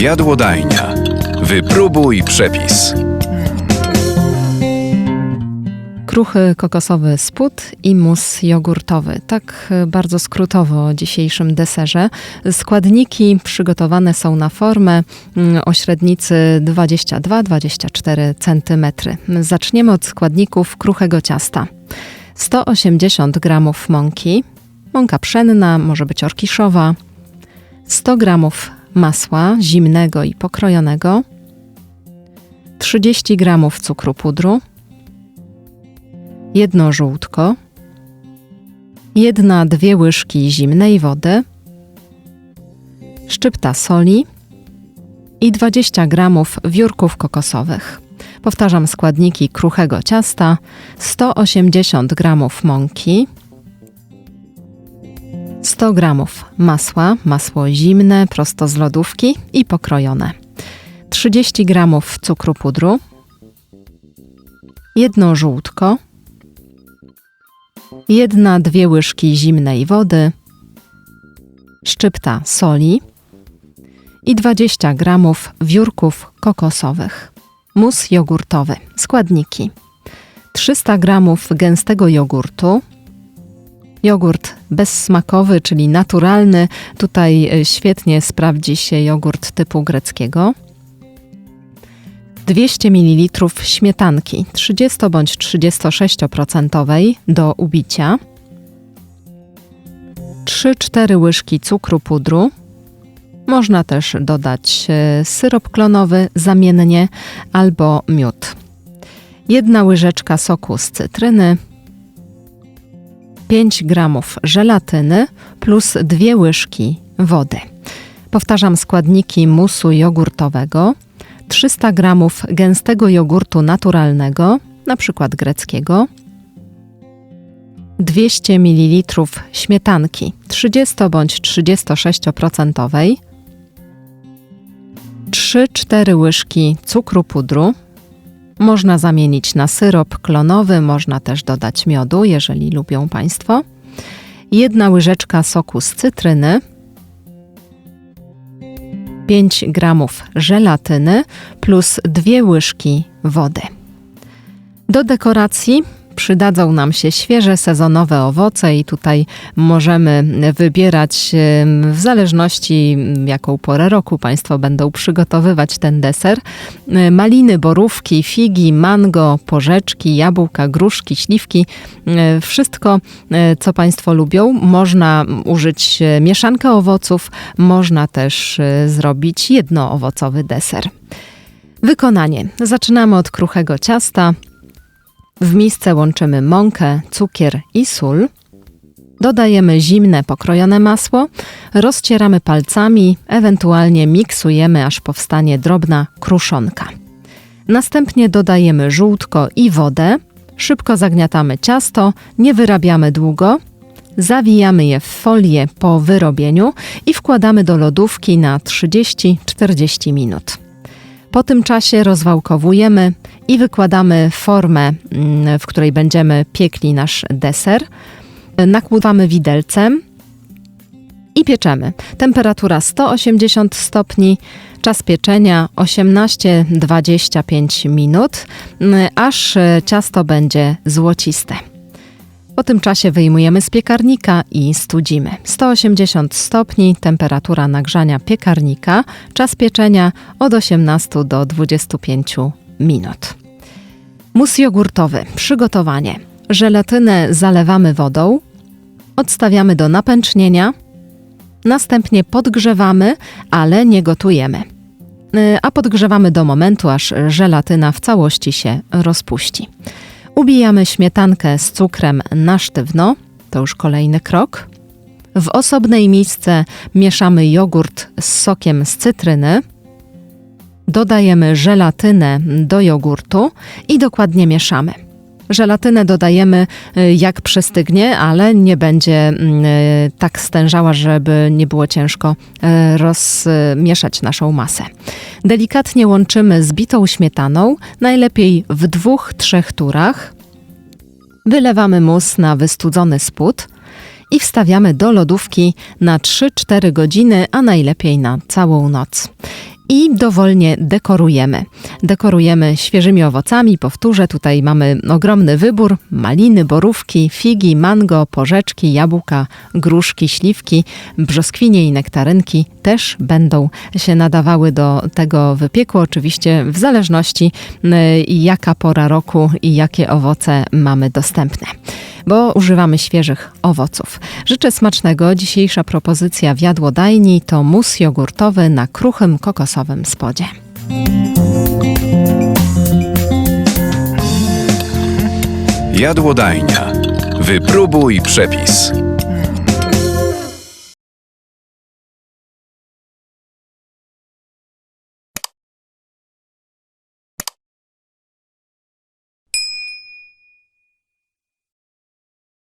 Jadłodajnia. Wypróbuj przepis. Kruchy kokosowy spód i mus jogurtowy. Tak bardzo skrótowo o dzisiejszym deserze. Składniki przygotowane są na formę mm, o średnicy 22-24 cm. Zaczniemy od składników kruchego ciasta. 180 g mąki, mąka pszenna, może być orkiszowa, 100 g masła zimnego i pokrojonego, 30 g cukru pudru, jedno żółtko, jedna dwie łyżki zimnej wody, szczypta soli i 20 gramów wiórków kokosowych. Powtarzam składniki kruchego ciasta: 180 gramów mąki, 100 gramów. Masła, masło zimne, prosto z lodówki i pokrojone, 30 gramów cukru pudru, jedno żółtko, jedna dwie łyżki zimnej wody, szczypta soli. I 20 gramów wiórków kokosowych. Mus jogurtowy. Składniki: 300 gramów gęstego jogurtu, jogurt bezsmakowy, czyli naturalny. Tutaj e, świetnie sprawdzi się jogurt typu greckiego. 200 ml śmietanki 30 bądź 36% do ubicia. 3-4 łyżki cukru pudru. Można też dodać e, syrop klonowy zamiennie albo miód. Jedna łyżeczka soku z cytryny, 5 gramów żelatyny plus 2 łyżki wody. Powtarzam składniki musu jogurtowego. 300 gramów gęstego jogurtu naturalnego, na przykład greckiego, 200 ml śmietanki 30 bądź 36%, 3-4 łyżki cukru pudru. Można zamienić na syrop klonowy, można też dodać miodu, jeżeli lubią Państwo. Jedna łyżeczka soku z cytryny, 5 gramów żelatyny plus 2 łyżki wody. Do dekoracji przydadzą nam się świeże sezonowe owoce i tutaj możemy wybierać w zależności jaką porę roku Państwo będą przygotowywać ten deser. Maliny, borówki, figi, mango, porzeczki, jabłka, gruszki, śliwki. Wszystko, co Państwo lubią. Można użyć mieszankę owoców, można też zrobić jednoowocowy deser. Wykonanie. Zaczynamy od kruchego ciasta. W misce łączymy mąkę, cukier i sól. Dodajemy zimne pokrojone masło, rozcieramy palcami, ewentualnie miksujemy aż powstanie drobna kruszonka. Następnie dodajemy żółtko i wodę, szybko zagniatamy ciasto, nie wyrabiamy długo, zawijamy je w folię po wyrobieniu i wkładamy do lodówki na 30-40 minut. Po tym czasie rozwałkowujemy i wykładamy formę, mm, w której będziemy piekli nasz deser. Nakłuwamy widelcem i pieczemy. Temperatura 180 stopni, czas pieczenia 18-25 minut, mm, aż ciasto będzie złociste. Po tym czasie wyjmujemy z piekarnika i studzimy. 180 stopni, temperatura nagrzania piekarnika, czas pieczenia od 18 do 25 minut. Mus jogurtowy. Przygotowanie. Żelatynę zalewamy wodą, odstawiamy do napęcznienia, następnie podgrzewamy, ale nie gotujemy. Y, a podgrzewamy do momentu, aż żelatyna w całości się rozpuści. Ubijamy śmietankę z cukrem na sztywno, to już kolejny krok. W osobnej misce mieszamy jogurt z sokiem z cytryny. Dodajemy żelatynę do jogurtu i dokładnie mieszamy. Żelatynę dodajemy y, jak przystygnie, ale nie będzie mm, y, tak stężała, żeby nie było ciężko y, rozmieszać naszą masę. Delikatnie łączymy z bitą śmietaną, najlepiej w dwóch, trzech turach. Wylewamy mus na wystudzony spód i wstawiamy do lodówki na 3-4 godziny, a najlepiej na całą noc. I dowolnie dekorujemy. Dekorujemy świeżymi owocami, powtórzę, tutaj mamy ogromny wybór: maliny, borówki, figi, mango, porzeczki, jabłka, gruszki, śliwki, brzoskwinie i nektarynki też będą się nadawały do tego wypieku, oczywiście w zależności y, jaka pora roku i jakie owoce mamy dostępne bo używamy świeżych owoców. Życzę smacznego. Dzisiejsza propozycja w jadłodajni to mus jogurtowy na kruchym kokosowym spodzie. Jadłodajnia. Wypróbuj przepis.